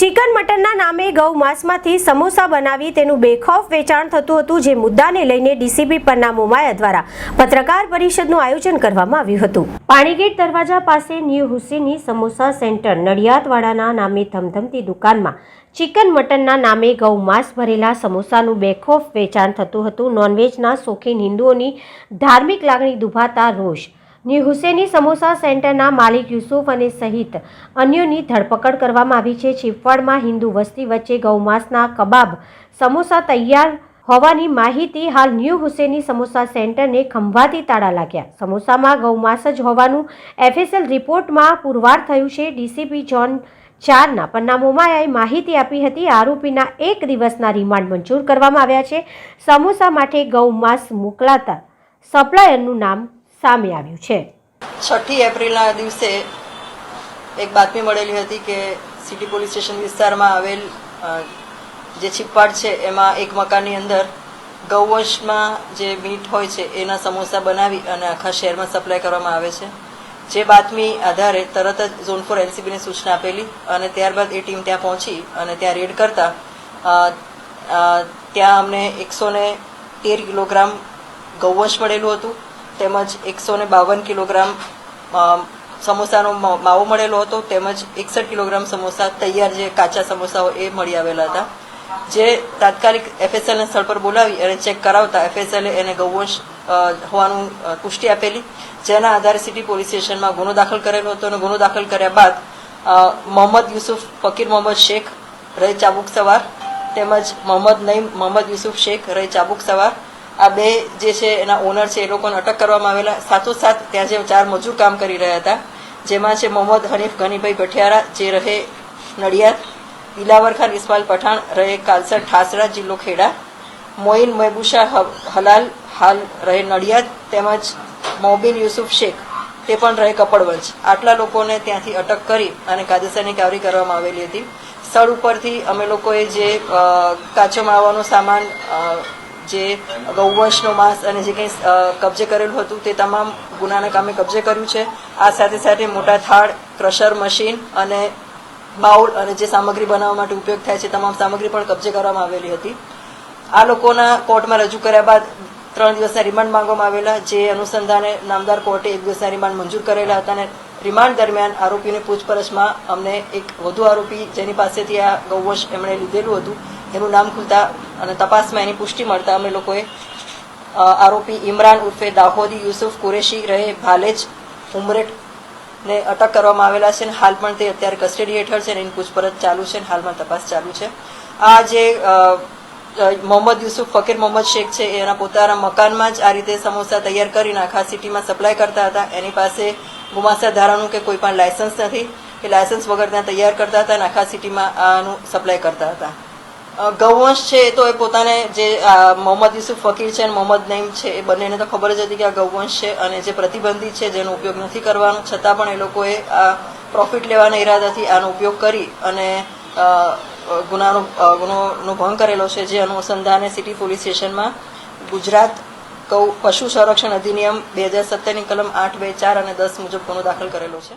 Chicken મટનના નામે ગૌ માંસમાંથી સમોસા બનાવી તેનું બેખોફ વેચાણ થતું હતું, જે મુદ્દાને લઈને ડીસીપી પન્ના મોમાયા દ્વારા પત્રકાર પરિષદનું આયોજન કરવામાં આવ્યું હતું. પાણીગેટ દરવાજા પાસે ન્યૂ હુસેની સમોસા સેન્ટર નડિયાદવાડાના નામે ધમધમતી દુકાનમાં ચિકન મટનના નામે ગૌ માંસ ભરેલા સમોસાનું બેખોફ વેચાણ થતું હતું. નોનવેજના શોખીન હિન્દુઓની ધાર્મિક લાગણી દુભાતા રોષ ન્યૂ હુસેની સમોસા સેન્ટરના માલિક યુસુફ અને સહિત અન્યોની ધરપકડ કરવામાં આવી છે. ચીપવાડમાં હિન્દુ વસ્તી વચ્ચે ગૌમાંસના કબાબ સમોસા તૈયાર હોવાની માહિતી હાલ ન્યૂ હુસેની સમોસા સેન્ટરને ખંભાતી તાળા લાગ્યા. સમોસામાં ગૌમાંસ જ હોવાનું એફએસએલ રિપોર્ટમાં પુરવાર થયું છે. ડીસીપી જોન ચારના પન્ના મોમાયાએ માહિતી આપી હતી, આરોપીના એક દિવસના રિમાન્ડ મંજૂર કરવામાં આવ્યા છે. સમોસા માટે ગૌમાંસ મોકલાતા સપ્લાયરનું નામ સામે આવ્યું છે. છઠ્ઠી એપ્રિલના દિવસે એક બાતમી મળેલી હતી કે સિટી પોલીસ સ્ટેશન વિસ્તારમાં આવેલ જે છીપવાડ છે, એમાં એક મકાનની અંદર ગૌવંશમાં જે મીટ હોય છે, એના સમોસા બનાવી અને આખા શહેરમાં સપ્લાય કરવામાં આવે છે. જે બાતમી આધારે તરત જ ઝોન ફોર એનસીબીને સૂચના આપેલી અને ત્યારબાદ એ ટીમ ત્યાં પહોંચી અને ત્યાં રેડ કરતા ત્યાં અમને એકસો ને તેર કિલોગ્રામ ગૌવંશ મળેલું હતું. તેમજ એકસો ને બાવન કિલોગ્રામ સમોસાનો માવો મળેલો હતો. તેમજ એકસઠ કિલોગ્રામ સમોસા, તૈયાર જે કાચા સમોસાઓ એ મળી આવેલા હતા. જે તાત્કાલિક એફએસએલ ને સ્થળ પર બોલાવી અને ચેક કરાવતા એફએસએલે એને ગૌવંશ હોવાનું પુષ્ટિ આપેલી. જેના આધારે સિટી પોલીસ સ્ટેશનમાં ગુનો દાખલ કરેલો હતો અને ગુનો દાખલ કર્યા બાદ મોહમ્મદ યુસુફ, ફકીર મોહમ્મદ શેખ રહે ચાબુક સવાર, તેમજ મોહમ્મદ નઈમ, મોહમ્મદ યુસુફ શેખ રહે ચાબુક સવાર આ બે જે છે, એના ઓનર છે, એ લોકોને અટક કરવામાં આવેલા. સાથોસાથ ત્યાં જે ચાર મજૂર કામ કરી રહ્યા હતા, જેમાં છે મોહમ્મદ હનીફ ગનીભાઈ ભઠિયારા, જે રહે નડિયાદ દિલાવર ખાન ઇસ્માલ પઠાણ, રહે કાલસર ઠાસરા, જિલ્લો ખેડા, મોઇન મહેબુશા હલાલ, હાલ રહે નડિયાદ, તેમજ મોબિન યુસુફ શેખ, તે પણ રહે કપડવંશ આટલા લોકોને ત્યાંથી અટક કરી અને કાયદેસરની કાવરી કરવામાં આવેલી હતી. સ્થળ ઉપરથી અમે લોકોએ જે કાચો માવાનો સામાન જે ગૌવંશનો માંસ અને જે કંઈ કબજે કરેલું હતું તે તમામ ગુનાના કામે કબજે કર્યું છે. આ સાથે સાથે મોટા થાળ, ક્રશર મશીન અને બાઉલ અને જે સામગ્રી બનાવવા માટે ઉપયોગ થાય છે તમામ સામગ્રી પણ કબજે કરવામાં આવેલી હતી. આ લોકોના કોર્ટમાં રજૂ કર્યા બાદ ત્રણ દિવસના રિમાન્ડ માંગવામાં આવેલા, જે અનુસંધાને નામદાર કોર્ટે એક દિવસના રિમાન્ડ મંજૂર કરેલા હતા અને રિમાન્ડ દરમિયાન આરોપીની પૂછપરછમાં અમને એક વધુ આરોપી જેની પાસેથી આ ગૌવંશ એમણે લીધેલું હતું. એનું નામ ખુલતા અને તપાસમાં એની પુષ્ટિ મળતા અમે લોકોએ આરોપી ઇમરાન ઉર્ફે દાહોદી યુસુફ કુરેશી રહે ભાલેજ ઉમરેટ ને અટક કરવામાં આવેલા છે અને હાલ પણ તે અત્યારે કસ્ટડી હેઠળ છે અને એની પૂછપરછ ચાલુ છે હાલમાં તપાસ ચાલુ છે. આ જે મોહમ્મદ યુસુફ ફકીર મોહમ્મદ શેખ છે, એના પોતાના મકાનમાં જ આ રીતે સમોસા તૈયાર કરીને આખા સિટીમાં સપ્લાય કરતા હતા. એની પાસે ગુમાસા ધારાનું કે કોઈ પણ લાયસન્સ નથી. એ લાયસન્સ વગર ત્યાં તૈયાર કરતા હતા અને આખા સિટીમાં આનું સપ્લાય કરતા હતા. ગૌવંશ છે એ તો એ પોતાને જે મોહમ્મદ યુસુફ ફકીર છે અને મોહમ્મદ નઈમ છે, એ બંનેને તો ખબર જ હતી કે આ ગૌવંશ છે અને જે પ્રતિબંધિત છે જેનો ઉપયોગ નથી કરવાનો, છતાં પણ એ લોકોએ આ પ્રોફિટ લેવાના ઈરાદાથી આનો ઉપયોગ કરી અને ગુનાનો ગુનોનો ભંગ કરેલો છે, જે અનુસંધાને સિટી પોલીસ સ્ટેશનમાં ગુજરાત ગૌ પશુ સંરક્ષણ અધિનિયમ બે હજાર સત્તરની કલમ આઠ બે ચાર અને દસ મુજબ ગુનો દાખલ કરેલો છે?